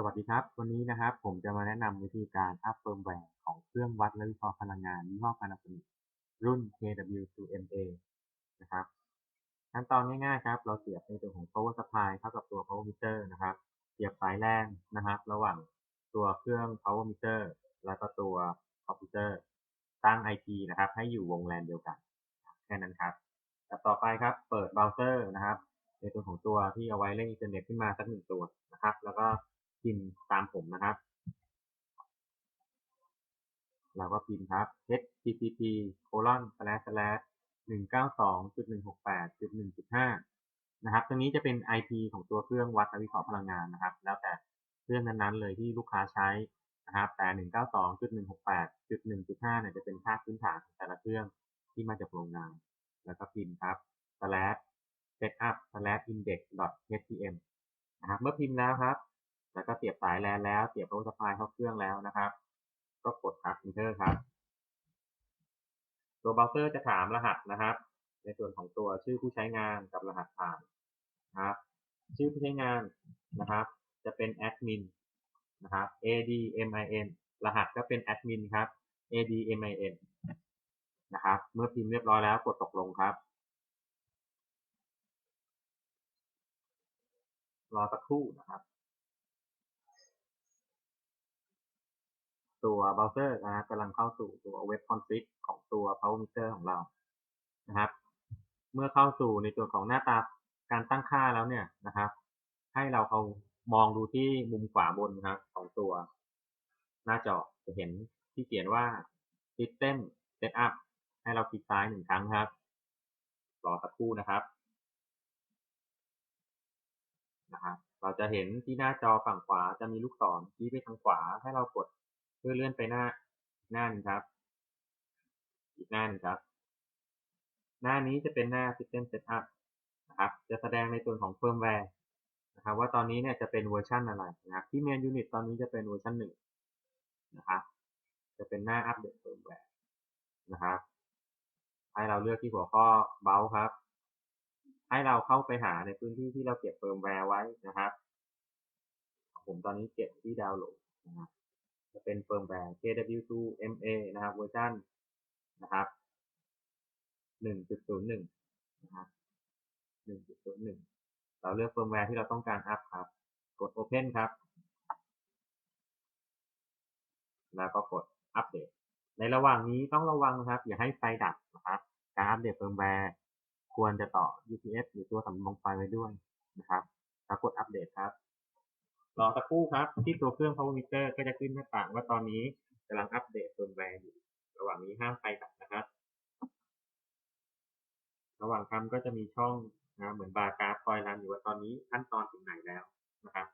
สวัสดีครับ วันนี้นะครับผมจะมาแนะนำวิธีการอัพเฟิร์มแวร์ของเครื่องวัดและวิเคราะห์พลังงานยี่ห้อ Panasonic รุ่น KW2MA นะครับขั้นตอนง่ายๆครับ เราเสียบในตัวของ power supply เข้ากับตัว power meter นะครับ เสียบสายแรงนะครับ ระหว่างตัวเครื่อง power meter แล้วก็ตัวคอมพิวเตอร์ ตั้ง IP นะครับ ให้อยู่วงแลนเดียวกัน แค่นั้นครับแต่ต่อไปครับ เปิดเบราว์เซอร์นะครับ ในตัวของตัวที่เอาไว้เล่นอินเทอร์เน็ตขึ้นมาสักหนึ่งตัวนะครับ แล้วก็ พิมพ์ตามผมนะครับ เราก็พิมพ์ครับ http colon slash slash 192.168.1.5นะครับ ตรงนี้จะเป็น IP ของตัวเครื่องวัดและวิเคราะห์พลังงานนะครับ แล้วแต่เครื่องนั้นๆเลยที่ลูกค้าใช้นะครับ แต่192.168.1.5เนี่ยจะเป็นค่าพื้นฐานของแต่ละเครื่องที่มาจากโรงงาน แล้วก็พิมพ์ครับ slash setup slash index htm นะครับ เมื่อพิมพ์แล้วครับ แล้วก็เสียบสายแลนแล้ว เสียบ power supply เข้าเครื่องแล้วนะครับ ก็กดครับ enter ครับ ตัวเบราว์เซอร์จะถามรหัสนะครับ ในส่วนของตัวชื่อผู้ใช้งานกับรหัสผ่านนะครับ ชื่อผู้ใช้งานนะครับ จะเป็นแอดมินนะครับ admin รหัสก็เป็นแอดมินครับ admin นะครับ เมื่อพิมพ์เรียบร้อยแล้วกดตกลงครับ รอสักครู่นะครับ ตัวเบราว์เซอร์นะครับกำลังเข้าสู่ตัวเว็บคอนฟิกของตัว power meter ของเรานะครับ เมื่อเข้าสู่ในตัวของหน้าตาการตั้งค่าแล้วเนี่ยนะครับ ให้เราเอามองดูที่มุมขวาบนครับของตัวหน้าจอจะเห็นที่เขียนว่า system setup ให้เราคลิกซ้ายหนึ่งครั้งครับรอสักครู่นะครับนะครับ เราจะเห็นที่หน้าจอฝั่งขวาจะมีลูกศรชี้ไปทางขวาให้เรากด เพื่อเลื่อนไปหน้าหน้านึงครับ อีกหน้านึงครับ หน้านี้จะเป็นหน้า System Setup นะครับ จะแสดงในส่วนของ Firmware นะครับว่าตอนนี้เนี่ยจะเป็นเวอร์ชันอะไรนะครับ ที่ Main Unit ตอนนี้จะเป็นเวอร์ชันหนึ่งนะครับ จะเป็นหน้าอัปเดต Firmware นะครับให้เราเลือกที่หัวข้อ b o u ครับ ให้เราเข้าไปหาในพื้นที่ที่เราเก็บ Firmware ไว้นะครับ ผมตอนนี้เก็บที่ดาวน์โหลดนะครับ จะเป็นเฟิร์มแวร์ KW2MA นะครับเวอร์ชันนะครับ 1.01 นะครับ 1.01 เราเลือกเฟิร์มแวร์ที่เราต้องการอัพครับ กด Open ครับ แล้วก็กดอัปเดต ในระหว่างนี้ต้องระวังนะครับ อย่าให้ไฟดับนะครับ การอัปเดตเฟิร์มแวร์ควรจะต่อ UPS หรือตัวสำรองไฟไว้ด้วยนะครับ แล้วกดอัปเดตครับ รอสักครู่ครับ ที่ตัวเครื่อง power meter ก็จะขึ้นหน้าต่างว่าตอนนี้กำลังอัปเดตเฟิร์มแวร์อยู่ ระหว่างนี้ห้ามไฟดับนะครับ ระหว่างทำก็จะมีช่องนะเหมือนบาร์กราฟคอยรันอยู่ว่าตอนนี้ขั้นตอนถึงไหนแล้วนะครับ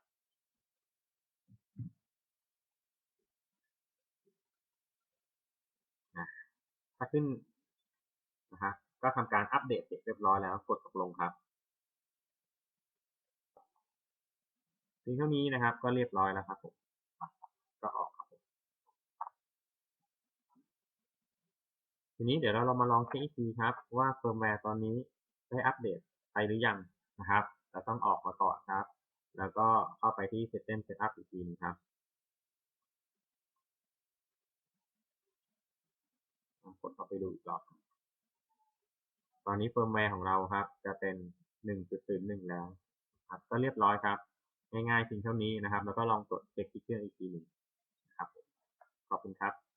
ถ้าขึ้นนะครับก็ทำการอัปเดตเสร็จเรียบร้อยแล้วกดตกลงครับ พียงเท่านี้นะครับ ก็เรียบร้อยแล้วครับผมก็ออกครับผมทีนี้เดี๋ยวเราเรามาลองเช็คอีกทีครับ ว่าเฟิร์มแวร์ตอนนี้ได้อัปเดตไปหรือยังนะครับเราต้องออกมาก่อนครับ แล้วก็เข้าไปที่ System Setup อีกทีนึงครับกดเข้าไปดูอีกรอบตอนนี้เฟิร์มแวร์ของเราครับ จะเป็น 1.01 แล้วครับ ก็เรียบร้อยครับ ง่ายๆเพียงเท่านี้นะครับ แล้วก็ลองกดเช็คที่เครื่องอีกทีหนึ่งนะครับขอบคุณครับ